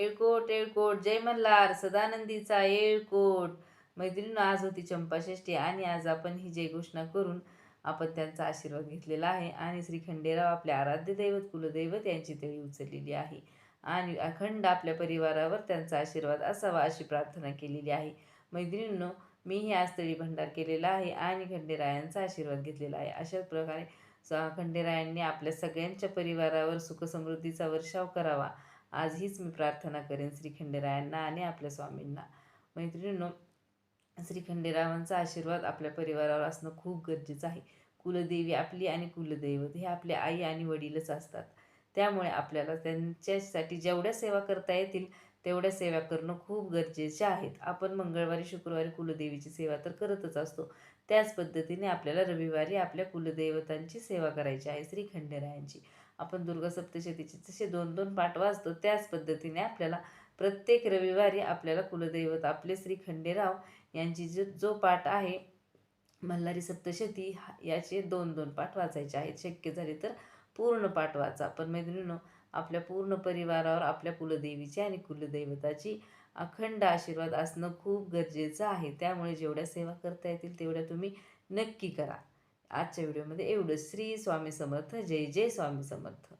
येळकोट येळकोट जय मल्हार सदानंदीचा येळकोट. मैत्रिणीनं आज होती चंपाषष्ठी आणि आज आपण ही जय घोषणा करून आपण त्यांचा आशीर्वाद घेतलेला आहे आणि श्री खंडेराव आपले आराध्य दैवत कुलदैवत यांची तळी उचललेली आहे आणि अखंड आपल्या परिवारावर त्यांचा आशीर्वाद असावा अशी प्रार्थना केलेली आहे. मैत्रिणींनो मीही आज तळी भंडार केलेला आहे आणि खंडेरायांचा आशीर्वाद घेतलेला आहे. अशाच प्रकारे खंडेरायांनी आपल्या सगळ्यांच्या परिवारावर सुखसमृद्धीचा वर्षाव करावा. आज हीच मी प्रार्थना करेन श्री खंडेरायांना आणि आपल्या स्वामींना. मैत्रिणींनो श्री खंडेरावांचा आशीर्वाद आपल्या परिवारावर असणं खूप गरजेचं आहे. कुलदेवी आपली आणि कुलदैवत हे आपले आई आणि वडीलच असतात. त्यामुळे आपल्याला त्यांच्यासाठी जेवढ्या सेवा करता येतील तेवढ्या सेवा करणं खूप गरजेचे आहेत. आपण मंगळवारी शुक्रवारी कुलदेवीची सेवा तर करतच असतो. त्याच पद्धतीने आपल्याला रविवारी आपल्या कुलदैवतांची सेवा करायची आहे श्री खंडेरायांची. आपण दुर्गा सप्तशतीचे जसे दोन दोन पाठ वाचतो त्याच पद्धतीने आपल्याला प्रत्येक रविवारी आपल्याला कुलदैवत आपले श्री खंडेराव यांची जो जो पाठ आहे मल्हारी सप्तशती याचे दोन दोन पाठ वाचायचे आहेत. शक्य झाले तर पूर्ण पाठ वाचा. पण मैत्रिणीनो आपल्या पूर्ण परिवारावर आपल्या कुलदेवीची आणि कुलदैवताची अखंड आशीर्वाद असणं खूप गरजेचं आहे. त्यामुळे जेवढ्या सेवा करता येतील तेवढ्या तुम्ही नक्की करा. आजच्या व्हिडिओमध्ये एवढं श्री स्वामी समर्थ. जय जय स्वामी समर्थ.